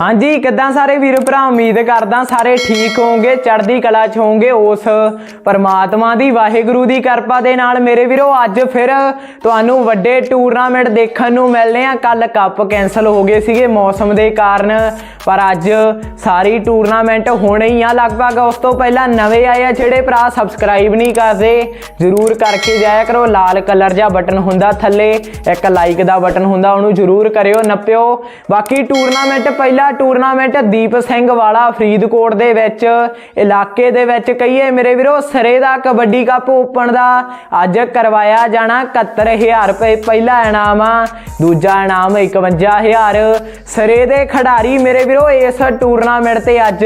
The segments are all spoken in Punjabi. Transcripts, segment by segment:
ਹਾਂਜੀ, ਕਿੱਦਾਂ ਸਾਰੇ ਵੀਰ ਭਰਾ? ਉਮੀਦ ਕਰਦਾ ਸਾਰੇ ਠੀਕ ਹੋਵੋਗੇ, ਚੜ੍ਹਦੀ ਕਲਾ ਚ ਹੋਵੋਗੇ ਉਸ ਪਰਮਾਤਮਾ ਦੀ, ਵਾਹਿਗੁਰੂ ਦੀ ਕਿਰਪਾ ਦੇ ਨਾਲ। ਮੇਰੇ ਵੀਰੋ, ਅੱਜ ਫਿਰ ਤੁਹਾਨੂੰ ਵੱਡੇ ਟੂਰਨਾਮੈਂਟ ਦੇਖਣ ਨੂੰ ਮਿਲਨੇ ਆ। ਕੱਲ ਕੱਪ ਕੈਨਸਲ ਹੋ ਗਏ ਸੀਗੇ ਮੌਸਮ ਦੇ ਕਾਰਨ, ਪਰ ਅੱਜ ਸਾਰੀ ਟੂਰਨਾਮੈਂਟ ਹੋਣੇ ਹੀ ਆ। ਲਗਭਗ ਉਸ ਤੋਂ ਪਹਿਲਾਂ ਨਵੇਂ ਆਏ ਆ ਜਿਹੜੇ ਭਰਾ ਸਬਸਕ੍ਰਾਈਬ ਨਹੀਂ ਕਰਦੇ। ਜਰੂਰ ਕਰਕੇ ਜਾਇਆ ਕਰੋ। ਲਾਲ ਕਲਰ ਦਾ ਬਟਨ ਹੁੰਦਾ ਥੱਲੇ, ਇੱਕ ਲਾਈਕ ਦਾ ਬਟਨ ਹੁੰਦਾ, ਉਹਨੂੰ ਜਰੂਰ ਕਰਿਓ, ਨੱਪਿਓ। ਬਾਕੀ ਟੂਰਨਾਮੈਂਟ ਪਹਿਲਾਂ ਟੂਰਨਾਮੈਂਟ ਦੀਪ ਸਿੰਘ ਵਾਲਾ ਫਰੀਦਕੋਟ ਦੇ ਵਿੱਚ ਇਲਾਕੇ ਦੇ ਵਿੱਚ ਕਹੀਏ ਮੇਰੇ ਵੀਰੋ, ਸਰੇ ਦਾ ਕਬੱਡੀ ਕੱਪ ਓਪਨ ਦਾ ਅੱਜ ਕਰਵਾਇਆ ਜਾਣਾ 71000 ਰੁਪਏ ਪਹਿਲਾ ਇਨਾਮ ਆ, ਦੂਜਾ ਇਨਾਮ 51000 ਸਰੇ ਦੇ ਖਿਡਾਰੀ ਮੇਰੇ ਵੀਰੋ, ਇਸ ਟੂਰਨਾਮੈਂਟ ਤੇ ਅੱਜ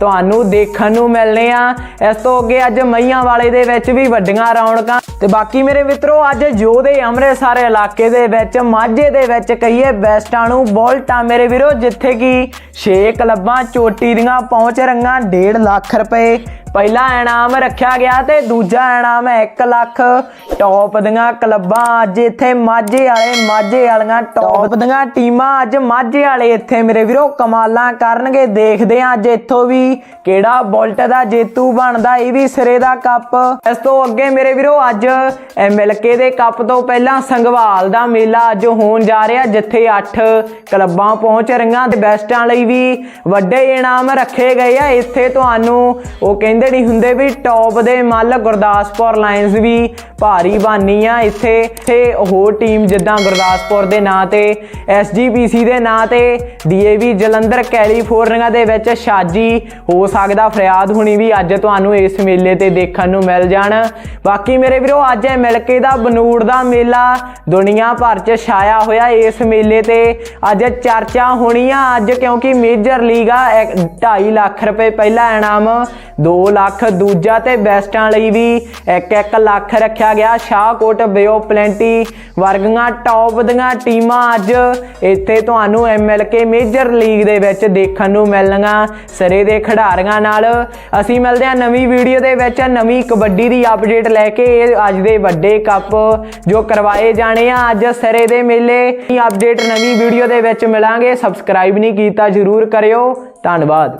ਤੁਹਾਨੂੰ ਦੇਖਣ ਨੂੰ ਮਿਲਨੇ ਆ। ਇਸ ਤੋਂ ਅੱਗੇ ਅੱਜ ਮਈਆਂ ਵਾਲੇ ਦੇ ਵਿੱਚ ਵੀ ਵੱਡੀਆਂ ਰੌਣਕਾਂ। ਤੇ ਬਾਕੀ ਮੇਰੇ ਮਿੱਤਰੋ, ਅੱਜ ਜੋਧੇ ਅੰਮ੍ਰਿਤਸਰ ਇਲਾਕੇ ਦੇ ਵਿੱਚ, ਮਾਝੇ ਦੇ ਵਿੱਚ ਕਹੀਏ, ਬੈਸਟਾਂ ਨੂੰ ਬੋਲਟਾ ਮੇਰੇ ਵੀਰੋ, ਜਿੱਥੇ ਕਿ 6 ਕਲੱਬਾਂ ਚੋਟੀ ਦੀਆਂ ਪਹੁੰਚ ਰੰਗਾਂ 1.5 ਲੱਖ ਰੁਪਏ। ਪਹਿਲਾ ਇਨਾਮ ਰੱਖਿਆ ਗਿਆ ਤੇ ਦੂਜਾ ਇਨਾਮ ਹੈ 1 ਲੱਖ। ਟੌਪ ਦੀਆਂ ਕਲੱਬਾਂ ਅੱਜ ਇੱਥੇ ਮਾਝੇ ਵਾਲੇ ਮਾਝੇ ਵਾਲੀਆਂ ਟੌਪ ਦੀਆਂ ਟੀਮਾਂ ਅੱਜ ਮਾਝੇ ਵਾਲੇ ਇੱਥੇ ਮੇਰੇ ਵੀਰੋ ਕਮਾਲਾਂ ਕਰਨਗੇ। ਦੇਖਦੇ ਆ ਅੱਜ ਇੱਥੋਂ ਵੀ ਕਿਹੜਾ ਬੁਲਟ ਦਾ ਜੇਤੂ ਬਣਦਾ ਇਹ ਵੀ ਸਿਰੇ ਦਾ ਕੱਪ। ਇਸ ਤੋਂ ਅੱਗੇ ਮੇਰੇ ਵੀਰੋ ਅੱਜ ਐਮਐਲਕੇ ਦੇ ਕੱਪ ਤੋਂ ਪਹਿਲਾਂ ਸੰਘਵਾਲ ਦਾ ਮੇਲਾ ਅੱਜ ਹੋਣ ਜਾ ਰਿਹਾ ਜਿੱਥੇ 8 ਕਲੱਬਾਂ ਪਹੁੰਚ ਰਹੀਆਂ ਤੇ ਬੈਸਟਾਂ ਲਈ ਵੀ ਵੱਡੇ ਇਨਾਮ ਰੱਖੇ ਗਏ ਆ। ਇੱਥੇ ਤੁਹਾਨੂੰ ਉਹ ਕਹਿੰਦੇ ਨਹੀਂ ਹੁੰਦੇ ਵੀ ਟੌਪ ਦੇ ਮੱਲ ਗੁਰਦਾਸਪੁਰ ਲਾਇਨਸ ਵੀ ਭਾਰੀ ਬਾਨੀ ਆ। ਇੱਥੇ ਇੱਥੇ ਹੋਰ ਟੀਮ ਜਿੱਦਾਂ ਗੁਰਦਾਸਪੁਰ ਦੇ ਨਾਂ ਤੇ ਐਸਜੀਪੀਸੀ ਦੇ ਨਾਂ ਤੇ ਡੀਏਵੀ ਜਲੰਧਰ ਕੈਲੀਫੋਰਨੀਆ ਦੇ ਵਿੱਚ ਸ਼ਾਜੀ ਹੋ ਸਕਦਾ, ਫਰਿਆਦ ਹੁਣੀ ਵੀ ਅੱਜ ਤੁਹਾਨੂੰ ਇਸ ਮੇਲੇ ਤੇ ਦੇਖਣ ਨੂੰ ਮਿਲ ਜਾਣ। ਬਾਕੀ ਮੇਰੇ ਵੀਰੋ, ਅੱਜ ਇਹ ਮਿਲਕੇ ਦਾ ਬਨੂੜ ਦਾ ਮੇਲਾ ਦੁਨੀਆ ਭਰ 'ਚ ਛਾਇਆ ਹੋਇਆ ਇਸ ਮੇਲੇ ਤੇ। ਅੱਜ ਚਰਚਾ ਹੋਣੀ ਆ, ਅੱਜ ਕਿਉਂਕਿ ਮੇਜਰ ਲੀਗ ਆ 2.5 ਲੱਖ ਰੁਪਏ ਪਹਿਲਾ ਇਨਾਮ 2 ਲੱਖ ਦੂਜਾ ਤੇ ਬੈਸਟਾਂ ਲਈ ਵੀ 1-1 ਲੱਖ ਰੱਖਿਆ ਗਿਆ। ਸ਼ਾਹਕੋਟ ਬਿਓ ਪਲੈਂਟੀ ਵਰਗੀਆਂ ਟੌਪ ਦੀਆਂ ਟੀਮਾਂ ਅੱਜ ਇੱਥੇ ਤੁਹਾਨੂੰ ਐਮਐਲਕੇ ਮੇਜਰ ਲੀਗ ਦੇ ਵਿੱਚ ਦੇਖਣ ਨੂੰ ਮਿਲਣਗੀਆਂ ਸਰੇ ਦੇ ਖਿਡਾਰੀਆਂ ਨਾਲ। ਅਸੀਂ ਮਿਲਦੇ ਹਾਂ ਨਵੀਂ ਵੀਡੀਓ ਦੇ ਵਿੱਚ, ਨਵੀਂ ਕਬੱਡੀ ਦੀ ਅਪਡੇਟ ਲੈ ਕੇ ਇਹ ਅੱਜ ਦੇ ਵੱਡੇ ਕੱਪ ਜੋ ਕਰਵਾਏ ਜਾਣੇ ਆ ਅੱਜ ਸਰੇ ਦੇ ਮੇਲੇ। ਦੀ ਅਪਡੇਟ ਨਵੀਂ ਵੀਡੀਓ ਦੇ ਵਿੱਚ ਮਿਲਾਂਗੇ। ਸਬਸਕ੍ਰਾਈਬ ਨਹੀਂ ਕੀਤਾ ਜਰੂਰ ਕਰਿਓ। ਧੰਨਵਾਦ।